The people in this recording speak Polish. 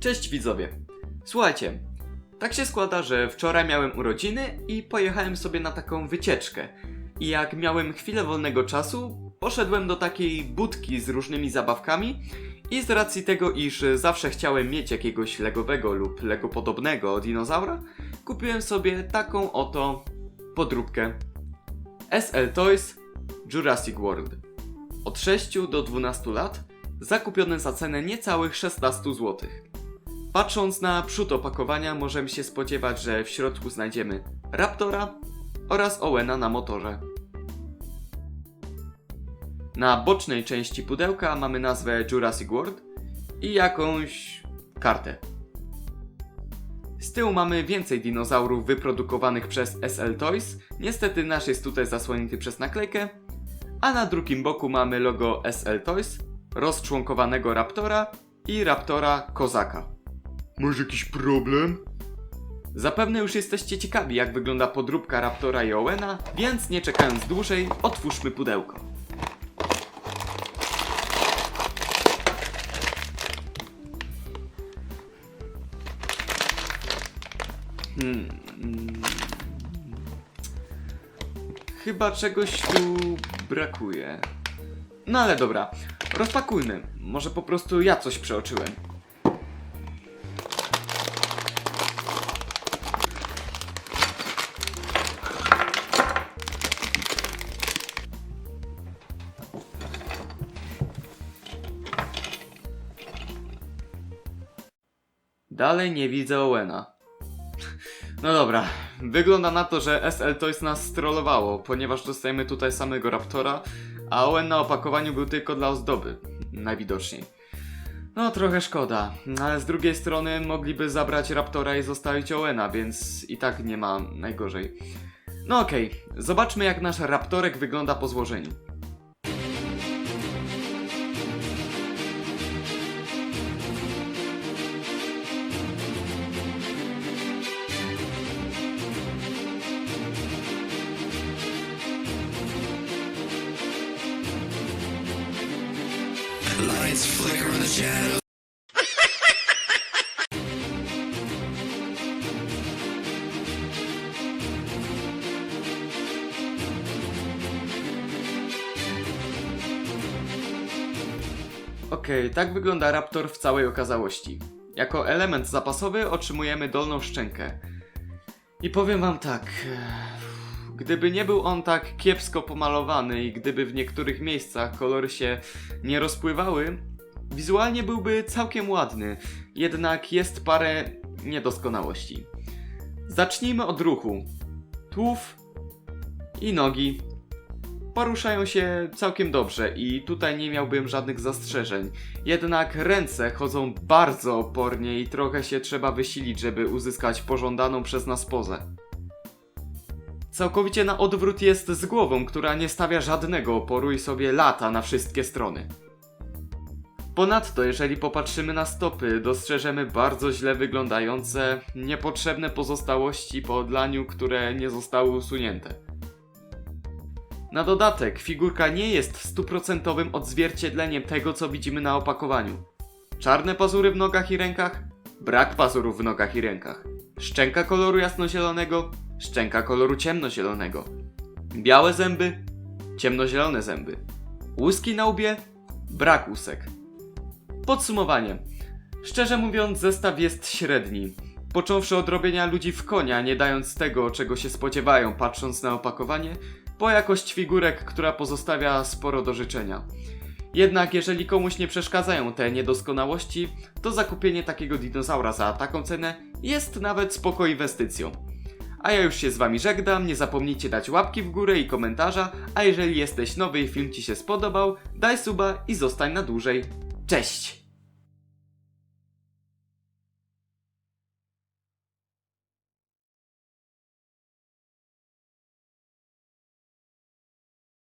Cześć widzowie. Słuchajcie, tak się składa, że wczoraj miałem urodziny i pojechałem sobie na taką wycieczkę. I jak miałem chwilę wolnego czasu, poszedłem do takiej budki z różnymi zabawkami i z racji tego, iż zawsze chciałem mieć jakiegoś legowego lub lego podobnego dinozaura, kupiłem sobie taką oto podróbkę SL Toys Jurassic World. Od 6 do 12 lat, zakupiony za cenę niecałych 16 zł. Patrząc na przód opakowania, możemy się spodziewać, że w środku znajdziemy Raptora oraz Owena na motorze. Na bocznej części pudełka mamy nazwę Jurassic World i jakąś kartę. Z tyłu mamy więcej dinozaurów wyprodukowanych przez SL Toys. Niestety nasz jest tutaj zasłonięty przez naklejkę. A na drugim boku mamy logo SL Toys, rozczłonkowanego Raptora i Raptora Kozaka. Masz jakiś problem? Zapewne już jesteście ciekawi, jak wygląda podróbka Raptora i Owena, więc nie czekając dłużej, otwórzmy pudełko. Hmm. mm. Chyba czegoś tu brakuje. No ale dobra, rozpakujmy. Może po prostu ja coś przeoczyłem. Dalej nie widzę Owena. No dobra, wygląda na to, że SL Toys nas strollowało, ponieważ dostajemy tutaj samego Raptora, a Owen na opakowaniu był tylko dla ozdoby. Najwidoczniej. No trochę szkoda, ale z drugiej strony mogliby zabrać Raptora i zostawić Owena, więc i tak nie ma najgorzej. No okej, zobaczmy jak nasz Raptorek wygląda po złożeniu. Lights flicker in the shadows. Okej, tak wygląda Raptor w całej okazałości. Jako element zapasowy otrzymujemy dolną szczękę. I powiem wam tak. Gdyby nie był on tak kiepsko pomalowany i gdyby w niektórych miejscach kolory się nie rozpływały, wizualnie byłby całkiem ładny. Jednak jest parę niedoskonałości. Zacznijmy od ruchu. Tułów i nogi poruszają się całkiem dobrze i tutaj nie miałbym żadnych zastrzeżeń. Jednak ręce chodzą bardzo opornie i trochę się trzeba wysilić, żeby uzyskać pożądaną przez nas pozę. Całkowicie na odwrót jest z głową, która nie stawia żadnego oporu i sobie lata na wszystkie strony. Ponadto, jeżeli popatrzymy na stopy, dostrzeżemy bardzo źle wyglądające, niepotrzebne pozostałości po odlaniu, które nie zostały usunięte. Na dodatek, figurka nie jest stuprocentowym odzwierciedleniem tego, co widzimy na opakowaniu. Czarne pazury w nogach i rękach, brak pazurów w nogach i rękach. Szczęka koloru jasnozielonego, szczęka koloru ciemnozielonego. Białe zęby, ciemnozielone zęby. Łuski na łbie, brak łusek. Podsumowanie. Szczerze mówiąc, zestaw jest średni. Począwszy od robienia ludzi w konia, nie dając tego, czego się spodziewają, patrząc na opakowanie, po jakość figurek, która pozostawia sporo do życzenia. Jednak jeżeli komuś nie przeszkadzają te niedoskonałości, to zakupienie takiego dinozaura za taką cenę jest nawet spoko inwestycją. A ja już się z wami żegnam, nie zapomnijcie dać łapki w górę i komentarza, a jeżeli jesteś nowy i film ci się spodobał, daj suba i zostań na dłużej. Cześć!